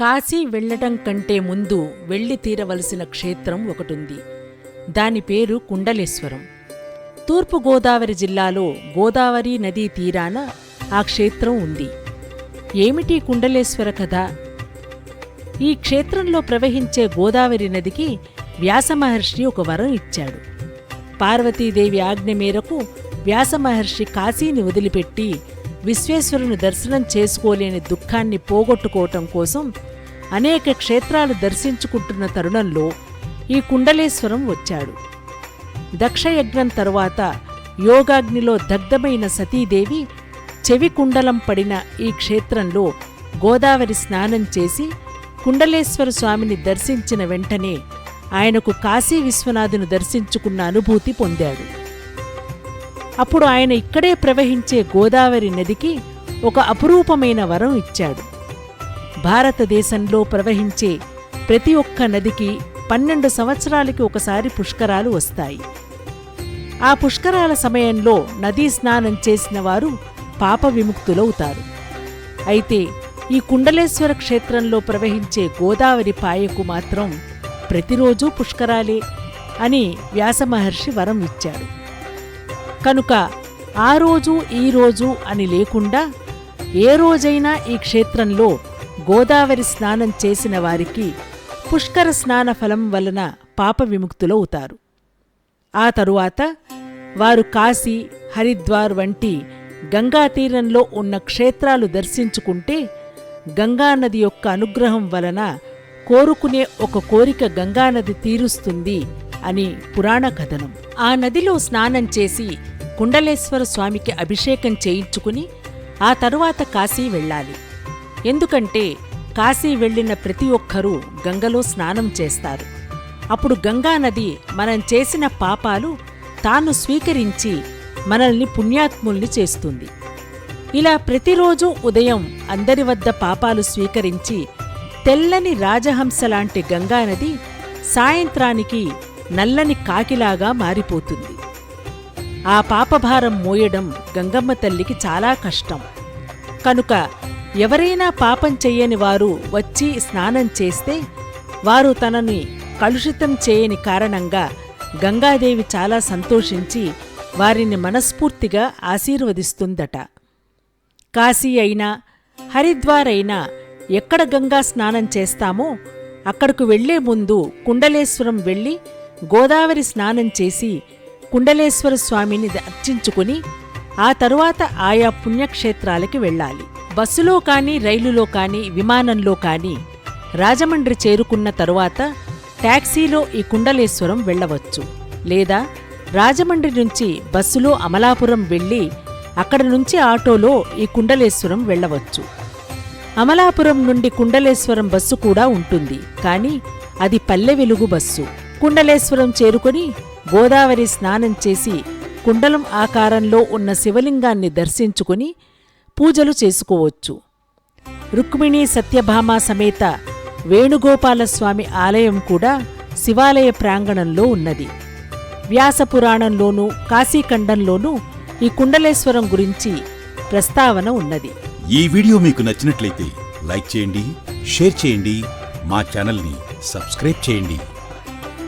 కాశీ వెళ్ళటం కంటే ముందు వెళ్ళి తీరవలసిన క్షేత్రం ఒకటుంది. దాని పేరు కుండలేశ్వరం. తూర్పుగోదావరి జిల్లాలో గోదావరి నదీ తీరాన ఆ క్షేత్రం ఉంది. ఏమిటి కుండలేశ్వర కథ? ఈ క్షేత్రంలో ప్రవహించే గోదావరి నదికి వ్యాసమహర్షి ఒక వరం ఇచ్చాడు. పార్వతీదేవి ఆజ్ఞ మేరకు వ్యాసమహర్షి కాశీని వదిలిపెట్టి విశ్వేశ్వరుని దర్శనం చేసుకోలేని దుఃఖాన్ని పోగొట్టుకోవటం కోసం అనేక క్షేత్రాలు దర్శించుకుంటున్న తరుణంలో ఈ కుండలేశ్వరం వచ్చాడు. దక్షయజ్ఞం తరువాత యోగాగ్నిలో దగ్ధమైన సతీదేవి చెవి కుండలం పడిన ఈ క్షేత్రంలో గోదావరి స్నానం చేసి కుండలేశ్వర స్వామిని దర్శించిన వెంటనే ఆయనకు కాశీ విశ్వనాథును దర్శించుకున్న అనుభూతి పొందాడు. అప్పుడు ఆయన ఇక్కడే ప్రవహించే గోదావరి నదికి ఒక అపురూపమైన వరం ఇచ్చాడు. భారతదేశంలో ప్రవహించే ప్రతి ఒక్క నదికి పన్నెండు సంవత్సరాలకి ఒకసారి పుష్కరాలు వస్తాయి. ఆ పుష్కరాల సమయంలో నదీ స్నానం చేసిన వారు పాప విముక్తులవుతారు. అయితే ఈ కుండలేశ్వర క్షేత్రంలో ప్రవహించే గోదావరి పాయకు మాత్రం ప్రతిరోజూ పుష్కరాలే అని వ్యాసమహర్షి వరం ఇచ్చాడు కనుక ఆ రోజు ఈ రోజు అని లేకుండా ఏ రోజైనా ఈ క్షేత్రంలో గోదావరి స్నానం చేసిన వారికి పుష్కర స్నాన ఫలం వలన పాప విముక్తులవుతారు. ఆ తరువాత వారు కాశీ హరిద్వార్ వంటి గంగా తీరంలో ఉన్న క్షేత్రాలు దర్శించుకుంటే గంగానది యొక్క అనుగ్రహం వలన కోరుకునే ఒక కోరిక గంగానది తీరుస్తుంది అని పురాణ కథనం. ఆ నదిలో స్నానం చేసి కుండలేశ్వర స్వామికి అభిషేకం చేయించుకుని ఆ తరువాత కాశీ వెళ్ళాలి. ఎందుకంటే కాశీ వెళ్ళిన ప్రతి ఒక్కరూ గంగలో స్నానం చేస్తారు. అప్పుడు గంగానది మనం చేసిన పాపాలు తాను స్వీకరించి మనల్ని పుణ్యాత్ముల్ని చేస్తుంది. ఇలా ప్రతిరోజు ఉదయం అందరి వద్ద పాపాలు స్వీకరించి తెల్లని రాజహంస లాంటి గంగానది సాయంత్రానికి నల్లని కాకిలాగా మారిపోతుంది. ఆ పాపభారం మోయడం గంగమ్మ తల్లికి చాలా కష్టం. కనుక ఎవరైనా పాపం చెయ్యని వారు వచ్చి స్నానం చేస్తే వారు తనని కలుషితం చేయని కారణంగా గంగాదేవి చాలా సంతోషించి వారిని మనస్ఫూర్తిగా ఆశీర్వదిస్తుందట. కాశీ అయినా హరిద్వార్ అయినా ఎక్కడ గంగా స్నానం చేస్తామో అక్కడకు వెళ్ళే ముందు కుండలేశ్వరం వెళ్ళి గోదావరి స్నానం చేసి కుండలేశ్వర స్వామిని అర్చించుకుని ఆ తరువాత ఆయా పుణ్యక్షేత్రాలకి వెళ్ళాలి. బస్సులో కానీ రైలులో కానీ విమానంలో కానీ రాజమండ్రి చేరుకున్న తరువాత ట్యాక్సీలో ఈ కుండలేశ్వరం వెళ్ళవచ్చు. లేదా రాజమండ్రి నుంచి బస్సులో అమలాపురం వెళ్ళి అక్కడ నుంచి ఆటోలో ఈ కుండలేశ్వరం వెళ్ళవచ్చు. అమలాపురం నుండి కుండలేశ్వరం బస్సు కూడా ఉంటుంది. కానీ అది పల్లె వెలుగు బస్సు. కుండలేశ్వరం చేరుకొని గోదావరి స్నానం చేసి కుండలం ఆకారంలో ఉన్న శివలింగాన్ని దర్శించుకుని పూజలు చేసుకోవచ్చు. రుక్మిణీ సత్యభామ సమేత వేణుగోపాలస్వామి ఆలయం కూడా శివాలయ ప్రాంగణంలో ఉన్నది. వ్యాసపురాణంలోనూ కాశీఖండంలోనూ ఈ కుండలేశ్వరం గురించి ప్రస్తావన ఉన్నది. ఈ వీడియో మీకు నచ్చినట్లయితే లైక్ చేయండి షేర్ చేయండి మా ఛానల్ని సబ్స్క్రైబ్ చేయండి.